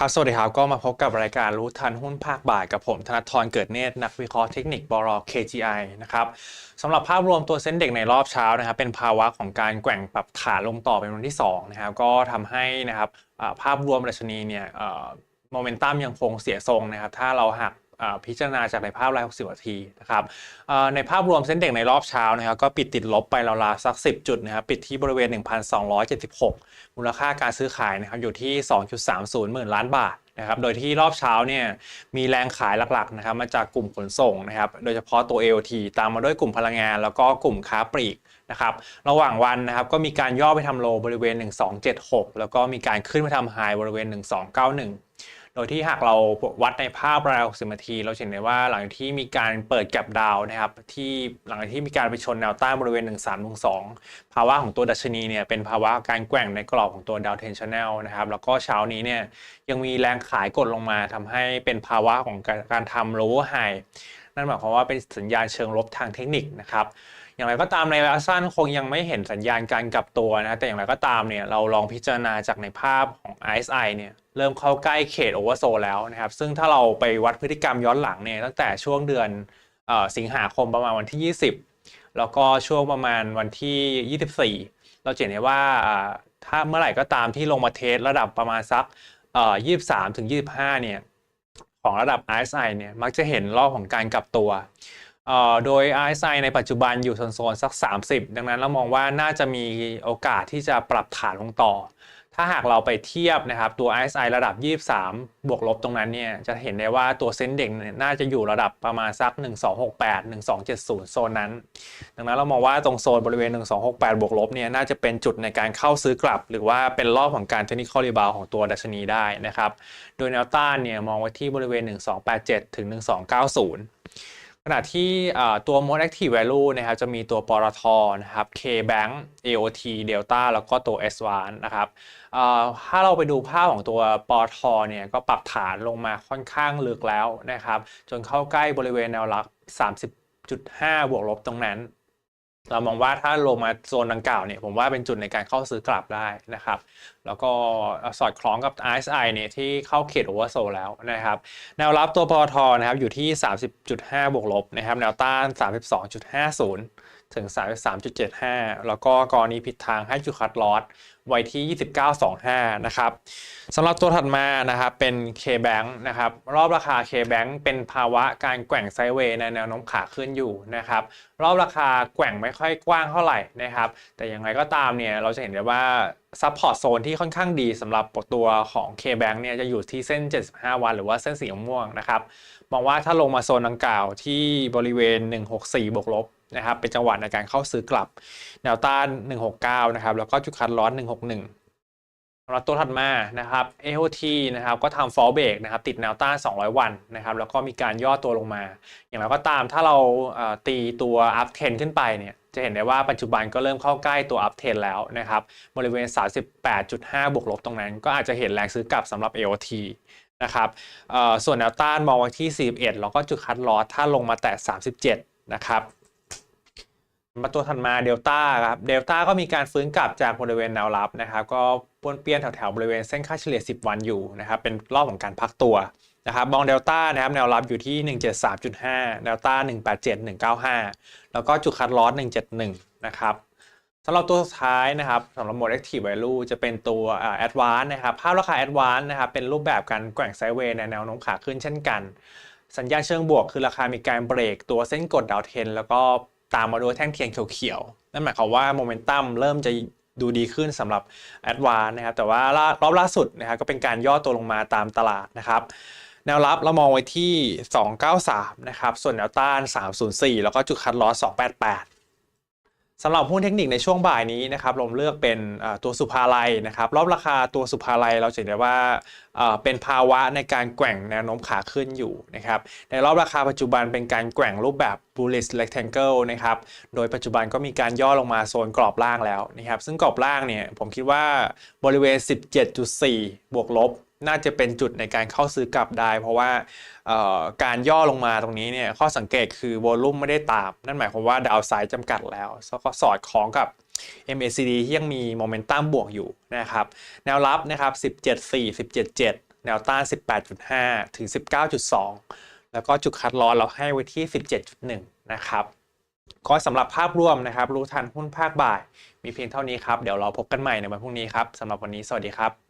ครับสวัสดีครับ ก็มาพบกับรายการรู้ทันหุ้นภาคบ่ายกับผมธนทรเกิดเนตรนักวิเคราะห์เทคนิคบร KGI นะครับสำหรับภาพรวมตัวเซ็นเด็กในรอบเช้านะครับ เป็นภาวะของการแกว่งปรับฐานลงต่อเป็นวันที่2นะครับก็ทำให้นะครับภาพรวมดัชนีเนี่ยโมเมนตัมยังคงเสียทรงนะครับ ถ้าเราหัก พิจารณาจากในภาพราย 60 นาทีนะครับในภาพรวมเส้นเด็กในรอบเช้านะครับก็ปิดติดลบไปราวๆสัก 10 จุดนะครับปิดที่บริเวณ 1,276 มูลค่าการซื้อขายนะครับอยู่ที่ 2.30หมื่นล้านบาทนะครับโดยที่รอบเช้าเนี่ยมีแรงขายหลักๆนะครับมาจากกลุ่มขนส่งนะครับโดยเฉพาะตัว AOT ตามมาด้วยกลุ่มพลังงาน แล้วก็กลุ่มค้าปลีกนะครับระหว่างวันนะครับก็มีการย่อไปทำโลบริเวณ 1276 แล้วก็มีการขึ้นไปทำไฮบริเวณ 1291 ดยที่หากเราวัดในภาพราย 60 นาที เราเห็นได้ว่าหลังที่มีการเปิดแก็บดาวนะครับ ที่หลังที่มีการไปชนแนวต้านบริเวณ 1312 ภาวะของตัวดัชนีเนี่ยเป็นภาวะการแกว่งในกรอบของตัวดาวเทนชแนลนะครับ แล้วก็เช้านี้เนี่ยยังมีแรงขายกดลงมาทำให้เป็นภาวะของการการทำ lower high นั่นหมายความว่าเป็นสัญญาณเชิงลบทางเทคนิคนะครับอย่างไรก็ตามในระยะสั้นคงยังไม่เห็นสัญญาณการกลับตัวนะแต่อย่างไรก็ตามเนี่ยเราลองพิจารณาจากในภาพของ RSI เนี่ย เริ่มเข้าใกล้เขตโอเวอร์โซแล้วนะครับ ซึ่งถ้าเราไปวัดพฤติกรรมย้อนหลังเนี่ยตั้งแต่ช่วงเดือนออสิงหาคมประมาณวันที่ 20 แล้วก็ช่วงประมาณวันที่ 24 เราจะเห็นได้ว่าถ้าเมื่อไหร่ก็ตามที่ลงมาเทสระดับประมาณสักเอ่อ23ถึง25 เนี่ยของระดับ RSI เนี่ยมักจะเห็นรอบของการกลับตัวเอ่อโดย RSI ในปัจจุบันอยู่โซนๆสัก 30 ดังนั้นเรามองว่าน่าจะมีโอกาสที่จะปรับฐานลงต่อ ถ้าหากเราไปเทียบนะครับตัว RSI ระดับ 23 บวกลบตรงนั้นเนี่ยจะเห็นได้ว่าตัวเซ็นเด็กเนี่ยน่าจะอยู่ระดับประมาณสัก 1268 1270 โซนนั้น ดังนั้นเรามองว่าตรงโซนบริเวณ 1268 บวกลบเนี่ยน่าจะเป็นจุดในการเข้าซื้อกลับ หรือว่าเป็นรอบของการเทคนิคอลรีบาวของตัวดัชนีได้นะครับ โดยแนวต้านเนี่ยมองไว้ที่บริเวณ 1287 ถึง 1290 ขณะที่ตัว most active value นะครับจะมีตัวปรทนะครับ KBank AOT Delta แล้วก็ตัว s อ n นะครับถ้าเราไปดูภาพของตัวปอทเนี่ยก็ปรับฐานลงมาค่อนข้างลึกแล้วนะครับ จนเข้าใกล้บริเวณแนวรับ30.5 บวกลบตรงนั้น เรามองว่าถ้าลงมาโซนดังกล่าวเนี่ยผมว่าเป็นจุดในการเข้าซื้อกลับได้นะครับ แล้วก็สอดคล้องกับ RSI เนี่ยที่เข้าเขตโอเวอร์โซแล้วนะครับ แนวรับตัวปอทนะครับอยู่ที่ 30.5 บวกลบนะครับ แนวต้าน 32.50 ถึง 33.75 แล้วก็กรณีผิดทางให้จุดคัดลอสไว้ที่ 29.25 นะครับสำหรับตัวถัดมานะครับเป็น K-Bank นะครับรอบราคา K-Bank เป็นภาวะการแกว่งไซด์เวย์ในแนวโน้มขาขึ้นอยู่นะครับรอบราคาแกว่งไม่ค่อยกว้างเท่าไหร่นะครับแต่อย่างไรก็ตามเนี่ยเราจะเห็นได้ว่าซัพพอร์ตโซนที่ค่อนข้างดีสำหรับตัวของ K-Bank เนี่ยจะอยู่ที่เส้น 75 วัน หรือว่าเส้นสีม่วงนะครับ มองว่าถ้าลงมาโซนดังกล่าวที่บริเวณ 164 บวกลบนะครับ เป็นจังหวะในการเข้าซื้อกลับ แนวต้าน 169 นะครับ แล้วก็จุดคัดลอน 161 สำหรับตัวถัดมานะครับ AOT นะครับก็ทำ fall break นะครับติดแนวต้าน 200 วันนะครับแล้วก็มีการย่อตัวลงมา อย่างไรก็ตามถ้าเราตีตัว up trend ขึ้นไปเนี่ยจะเห็นได้ว่าปัจจุบันก็เริ่มเข้าใกล้ตัว up trend แล้วนะครับบริเวณ 38.5 บวกลบตรงนั้น ก็อาจจะเห็นแรงซื้อกลับสำหรับ AOT นะครับส่วนแนวต้านมองไว้ที่ 41 แล้วก็จุดคัดลอสถ้าลงมาแตะ 37 นะครับ มาตัวถัดมาเดลต้าครับเดลต้าก็มีการฟื้นกลับจากบริเวณแนวรับนะครับก็ป้วนเปี้ยนแถวๆบริเวณเส้นค่าเฉลี่ย 10 วันอยู่นะครับเป็นรอบของการพักตัวนะครับมองเดลต้านะครับแนวรับอยู่ที่ 173.5แนวต้า 187 195 แล้วก็จุดคัดลอส171 นะครับสำหรับตัวสุดท้ายนะครับสำหรับ Mode Active Value จะเป็นตัวอ่า Advance นะครับภาพราคา Advance นะครับเป็นรูปแบบการแกว่งไซด์เวย์ในแนวโน้มขาขึ้นเช่นกัน สัญญาณเชิงบวกคือราคามีการเบรกตัวเส้นกดดาวเทน แล้วก็ ตามมาด้วยแท่งเทียนเขียวๆ นั่นหมายความว่าโมเมนตัมเริ่มจะดูดีขึ้นสำหรับแอดวานนะครับแต่ว่ารอบล่าสุดนะครับก็เป็นการย่อตัวลงมาตามตลาดนะครับแนวรับเรามองไว้ที่ 293 นะครับ ส่วนแนวต้าน 304 แล้วก็จุดคัดลอส288 สำหรับหุ้นเทคนิคในช่วงบ่ายนี้นะครับผมเลือกเป็นตัวสุภาลัยนะครับรอบราคาตัวสุภาลัยเราจะเห็นได้ว่าอ่าเป็นภาวะในการแกว่งแนวโน้มขาขึ้นอยู่นะครับในรอบราคาปัจจุบันเป็นการแกว่งรูปแบบ bullish rectangle นะครับโดยปัจจุบันก็มีการย่อลงมาโซนกรอบล่างแล้วนะครับซึ่งกรอบล่างเนี่ยผมคิดว่าบริเวณ 17.4 บวกลบ น่าจะเป็นจุดในการเข้าซื้อกลับได้ เพราะว่าการย่อลงมาตรงนี้เนี่ยข้อสังเกตคือวอลุ่มไม่ได้ตาม นั่นหมายความว่าดาวไซด์จำกัดแล้วแล้วก็สอดคล้องกับ MACD ที่ยังมีโมเมนตัมบวกอยู่นะครับแนวรับนะครับ 17.4 17.7 แนวต้าน 18.5 ถึง 19.2 แล้วก็จุดคัดลอสเราให้ไว้ที่ 17.1 นะครับก็สำหรับภาพรวมนะครับ รู้ทันหุ้นภาคบ่าย มีเพียงเท่านี้ครับ เดี๋ยวเราพบกันใหม่ในวันพรุ่งนี้ครับสำหรับวันนี้สวัสดีครับ